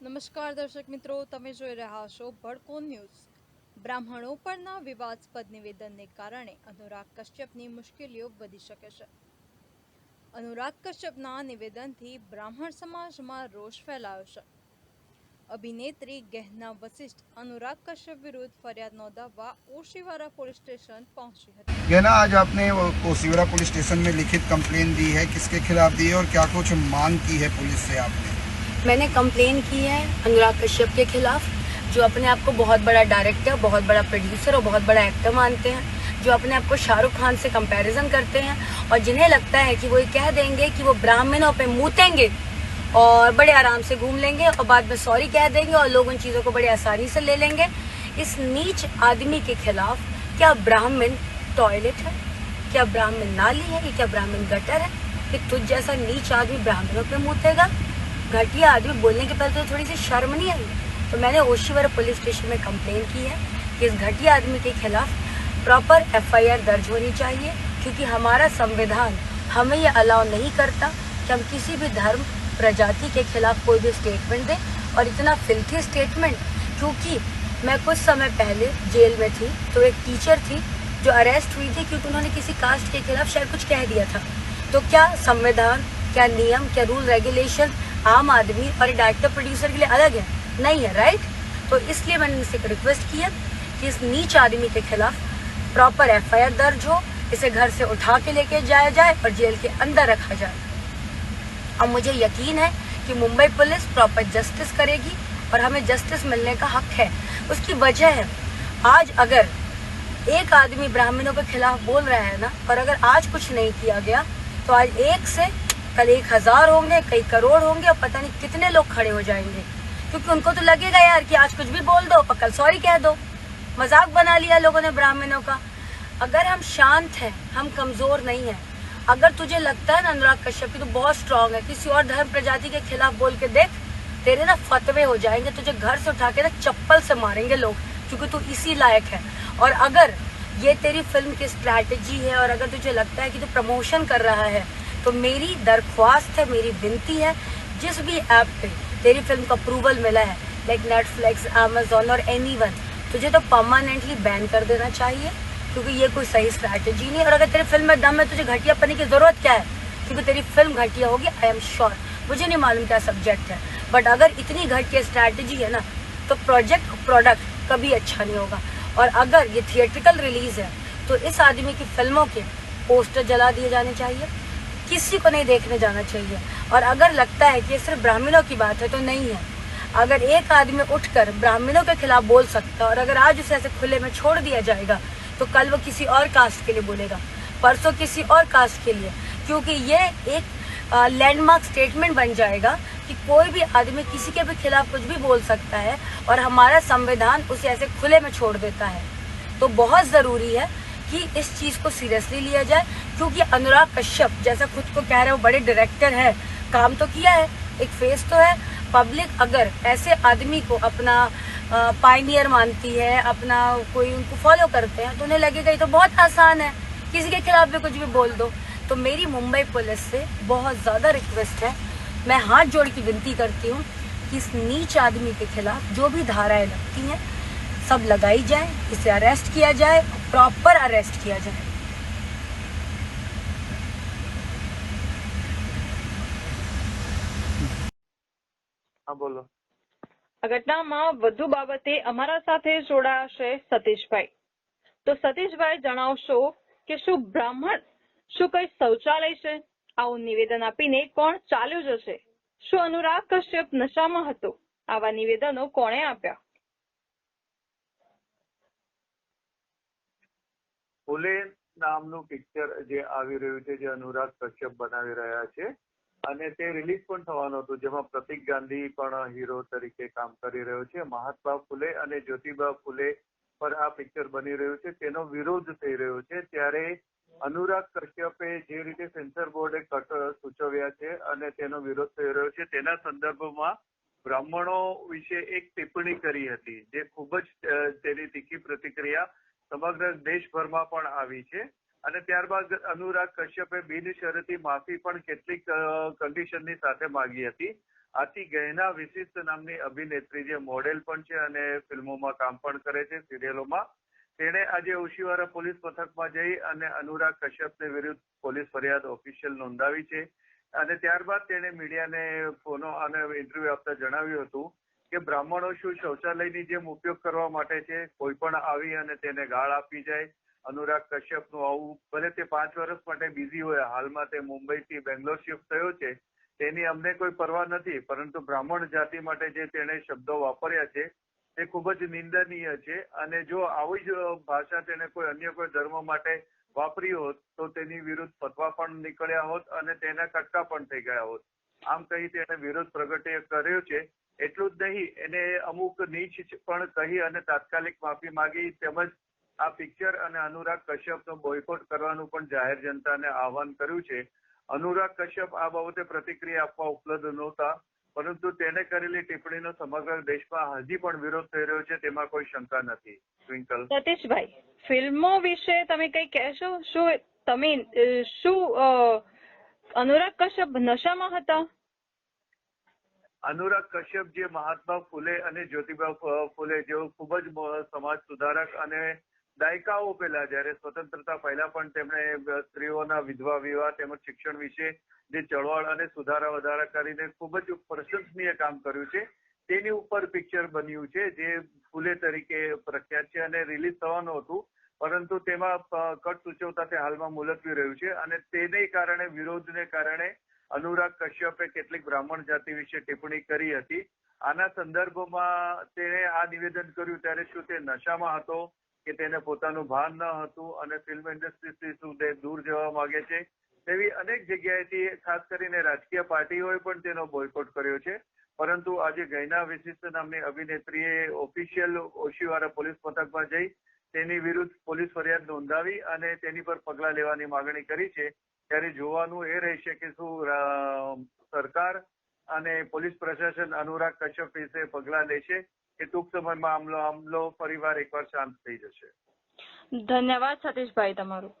नमस्कार दर्शक मित्रों તમે જોઈ રહ્યા છો ભરકોર ન્યૂઝ બ્રાહ્મણો પરના વિવાદ પદ નિવેદનને કારણે અનુરાગ કश्यપની મુશ્કેલીઓ વધી શકે છે અનુરાગ કश्यપના નિવેદનથી બ્રાહ્મણ સમાજમાં રોષ ફેલાયો છે અભિનેત્રી ગેહના વસિષ્ઠ અનુરાગ કश्यપ વિરુદ્ધ ફરિયાદ નોધવા ઓશીવારા પોલીસ સ્ટેશન પહોંચી હતી ગેના આજે આપને ઓ શીવારા પોલીસ સ્ટેશનમાં লিখিত કમ્પ્લેન દી છે किसके खिलाफ दी और क्या कुछ मांग की है पुलिस से आपने मैंने कंप्लेन की है अनुराग कश्यप के खिलाफ जो अपने आप को बहुत बड़ा डायरेक्टर बहुत बड़ा प्रोड्यूसर और बहुत बड़ा एक्टर मानते हैं जो अपने आप को शाहरुख खान से कंपैरिजन करते हैं और जिन्हें लगता है कि वो ये कह देंगे कि वो ब्राह्मणों पे मूतेंगे और बड़े आराम से घूम लेंगे और बाद में सॉरी कह देंगे और लोग उन चीज़ों को बड़े आसानी से ले लेंगे इस नीच आदमी के खिलाफ क्या ब्राह्मण टॉयलेट है क्या ब्राह्मण नाली है क्या ब्राह्मण गटर है कि तुझ जैसा नीच आदमी ब्राह्मणों पर मूतेगा घटिया आदमी बोलने के पहले तो थोड़ी सी शर्म नहीं आई तो मैंने ओशीवर पुलिस स्टेशन में कंप्लेन की है कि इस घटिया आदमी के खिलाफ प्रॉपर एफआईआर दर्ज होनी चाहिए क्योंकि हमारा संविधान हमें ये अलाउ नहीं करता कि हम किसी भी धर्म प्रजाति के खिलाफ कोई भी स्टेटमेंट दें और इतना फिल्थी स्टेटमेंट क्योंकि मैं कुछ समय पहले जेल में थी तो एक टीचर थी जो अरेस्ट हुई थी क्योंकि उन्होंने किसी कास्ट के खिलाफ शायद कुछ कह दिया था तो क्या संविधान क्या नियम क्या रूल रेगुलेशन आम आदमी और डायरेक्टर प्रोड्यूसर के लिए अलग है नहीं है राइट तो इसलिए मैंने इनसे रिक्वेस्ट किया कि इस नीच आदमी के खिलाफ प्रॉपर एफ दर्ज हो इसे घर से उठा के लेके जाया जाए और जेल के अंदर रखा जाए अब मुझे यकीन है कि मुंबई पुलिस प्रॉपर जस्टिस करेगी और हमें जस्टिस मिलने का हक है उसकी वजह है आज अगर एक आदमी ब्राह्मणों के खिलाफ बोल रहा है ना और अगर आज कुछ नहीं किया गया तो आज एक से कल एक हज़ार होंगे कई करोड़ होंगे और पता नहीं कितने लोग खड़े हो जाएंगे क्योंकि उनको तो लगेगा यार कि आज कुछ भी बोल दो पर कल सॉरी कह दो मजाक बना लिया लोगों ने ब्राह्मणों का अगर हम शांत हैं हम कमज़ोर नहीं हैं अगर तुझे लगता है ना अनुराग कश्यप की तो बहुत स्ट्रांग है किसी और धर्म प्रजाति के खिलाफ बोल के देख तेरे ना फतवे हो जाएंगे तुझे घर से उठा के ना चप्पल से मारेंगे लोग क्योंकि तू इसी लायक है और अगर ये तेरी फिल्म की स्ट्रैटेजी है और अगर तुझे लगता है कि तू प्रमोशन कर रहा है तो मेरी दरख्वास्त है मेरी विनती है जिस भी ऐप पे तेरी फिल्म का अप्रूवल मिला है लाइक नेटफ्लिक्स अमेजोन और एनी वन तुझे तो परमानेंटली बैन कर देना चाहिए क्योंकि ये कोई सही स्ट्रैटेजी नहीं और अगर तेरी फिल्म में दम है तुझे घटिया पने की ज़रूरत क्या है क्योंकि तेरी फिल्म घटिया होगी आई एम श्योर मुझे नहीं मालूम क्या सब्जेक्ट है बट अगर इतनी घटिया स्ट्रैटेजी है ना तो प्रोजेक्ट प्रोडक्ट कभी अच्छा नहीं होगा और अगर ये थिएट्रिकल रिलीज़ है तो इस आदमी की फिल्मों के पोस्टर जला दिए जाने चाहिए किसी को नहीं देखने जाना चाहिए और अगर लगता है कि ये सिर्फ ब्राह्मणों की बात है तो नहीं है अगर एक आदमी उठकर ब्राह्मणों के खिलाफ बोल सकता और अगर आज उसे ऐसे खुले में छोड़ दिया जाएगा तो कल वो किसी और कास्ट के लिए बोलेगा परसों किसी और कास्ट के लिए क्योंकि ये एक लैंडमार्क स्टेटमेंट बन जाएगा कि कोई भी आदमी किसी के भी खिलाफ कुछ भी बोल सकता है और हमारा संविधान उसे ऐसे खुले में छोड़ देता है तो बहुत ज़रूरी है कि इस चीज़ को सीरियसली लिया जाए क्योंकि तो अनुराग कश्यप जैसा खुद को कह रहे हो बड़े डायरेक्टर है काम तो किया है एक फेस तो है पब्लिक अगर ऐसे आदमी को अपना पाइनियर मानती है अपना कोई उनको फॉलो करते हैं तो उन्हें लगेगा ये तो बहुत आसान है किसी के खिलाफ भी कुछ भी बोल दो तो मेरी मुंबई पुलिस से बहुत ज़्यादा रिक्वेस्ट है मैं हाथ जोड़ की विनती करती हूँ कि इस नीच आदमी के खिलाफ जो भी धाराएं लगती हैं सब लगाई जाए इसे अरेस्ट किया जाए प्रॉपर अरेस्ट किया जाए હા બોલો આ ઘટનામાં વધુ બાબતે અમારા સાથે જોડાશે સતીશભાઈ તો સતીશભાઈ જણાવશો કે શું બ્રાહ્મણ શું કઈ શૌચાલય છે આવું નિવેદન આપીને કોણ ચાલ્યું જશે શું અનુરાગ કશ્યપ નશામાં હતો આવા નિવેદનો કોણે આપ્યા ફુલે નામનું પિક્ચર જે આવી રહ્યું છે જે અનુરાગ કશ્યપ બનાવી રહ્યા છે અને તે રિલીઝ પણ થવાનો હતો જેમાં પ્રતિક ગાંધી પણ હીરો તરીકે કામ કરી રહ્યો છે મહાત્મા ફુલે અને જ્યોતિબા ફુલે પર આ પિક્ચર બની રહ્યું છે તેનો વિરોધ થઈ રહ્યો છે ત્યારે અનુરાગ કશ્યપે જે રીતે સેન્સર બોર્ડે કટ સૂચવ્યા છે અને તેનો વિરોધ થઈ રહ્યો છે તેના સંદર્ભમાં બ્રાહ્મણો વિશે એક ટિપ્પણી કરી હતી જે ખૂબ જ તેની તીખી પ્રતિક્રિયા સમગ્ર દેશભરમાં પણ આવી છે અને ત્યારબાદ અનુરાગ કશ્યપે બિનશરતી માફી પણ કેટલીક કન્ડિશનની સાથે માંગી હતી આથી ગહેના વિશિષ્ટ નામની અભિનેત્રી જે મોડેલ પણ છે અને ફિલ્મોમાં કામ પણ કરે છે સિરિયલોમાં તેણે આજે ઓશિવારા પોલીસ મથકમાં જઈ અને અનુરાગ કશ્યપને વિરુદ્ધ પોલીસ ફરિયાદ ઓફિશિયલ નોંધાવી છે અને ત્યારબાદ તેણે મીડિયાને ફોનો અને ઇન્ટરવ્યુ આપતા જણાવ્યું હતું કે બ્રાહ્મણો શું શૌચાલયની જેમ ઉપયોગ કરવા માટે છે કોઈ પણ આવી અને તેને ગાળ આપી જાય અનુરાગ કશ્યપનું આવું ભલે તે પાંચ વર્ષ માટે બિઝી હોય હાલમાં તે મુંબઈથી બેંગ્લોર શિફ્ટ થયો છે તેની અમને કોઈ પરવા નથી પરંતુ બ્રાહ્મણ જાતિ માટે જે તેણે શબ્દો વાપર્યા છે તે ખૂબ જ નિંદનીય છે અને જો આવી જ ભાષા તેણે કોઈ અન્ય કોઈ ધર્મ માટે વાપરી હોત તો તેની વિરુદ્ધ ફતવા પણ નીકળ્યા હોત અને તેના કટકા પણ થઈ ગયા હોત આમ કહી તેણે વિરોધ પ્રગટ્ય કર્યો છે એટલું જ નહીં એને અમુક નીચ પણ કહી અને તાત્કાલિક માફી માગી તેમજ આ પિક્ચર અને અનુરાગ કશ્યપનો બોયકોટ કરવાનું પણ જાહેર જનતાને આહવાન કર્યું છે અનુરાગ કશ્યપ આ બાબતે પ્રતિક્રિયા આપવા ઉપલબ્ધ નહોતા પરંતુ તેને કરેલી ટિપ્પણીનો સમગ્ર દેશમાં હજી પણ વિરોધ થઈ રહ્યો છે તેમાં કોઈ શંકા નથી ટ્વિંકલ સતીશભાઈ ફિલ્મો વિશે તમે કઈ કહેશો શું તમે શું અનુરાગ કશ્યપ નશામાં હતા અનુરાગ કશ્યપ જે મહાત્મા ફુલે અને જ્યોતિબા ફુલે જેઓ ખૂબ જ સમાજ સુધારક અને દાયકાઓ પહેલા જ્યારે સ્વતંત્રતા પહેલા પણ તેમણે સ્ત્રીઓના વિધવા વિવાહ તેમજ શિક્ષણ વિશે જે ચળવળ અને સુધારા વધારા કરીને ખૂબ જ પ્રશંસનીય કામ કર્યું છે તેની ઉપર પિક્ચર બન્યું છે જે ફૂલે તરીકે પ્રખ્યાત છે અને રિલીઝ થવાનું હતું પરંતુ તેમાં કટ સૂચવતા તે હાલમાં મુલતવી રહ્યું છે અને તેને કારણે વિરોધને કારણે અનુરાગ કશ્યપે કેટલીક બ્રાહ્મણ જાતિ વિશે ટિપ્પણી કરી હતી આના સંદર્ભમાં તેણે આ નિવેદન કર્યું ત્યારે શું તે નશામાં હતો કે તેને પોતાનું ભાન ન હતું અને ફિલ્મ ઇન્ડસ્ટ્રીથી શું દૂર જવા માંગે છે તેવી અનેક જગ્યાએથી ખાસ કરીને રાજકીય પાર્ટીઓએ પણ તેનો બોયકોટ કર્યો છે પરંતુ આજે ગયના વિશિષ્ટ નામની અભિનેત્રીએ ઓફિશિયલ ઓશીવારા પોલીસ મથકમાં જઈ તેની વિરુદ્ધ પોલીસ ફરિયાદ નોંધાવી અને તેની પર પગલાં લેવાની માગણી કરી છે ત્યારે જોવાનું એ રહેશે કે શું સરકાર અને પોલીસ પ્રશાસન અનુરાગ કશ્યપ વિશે પગલાં લેશે કે ટૂંક સમયમાં આમલો આમલો પરિવાર એકવાર શાંત થઈ જશે ધન્યવાદ સતીશભાઈ તમારું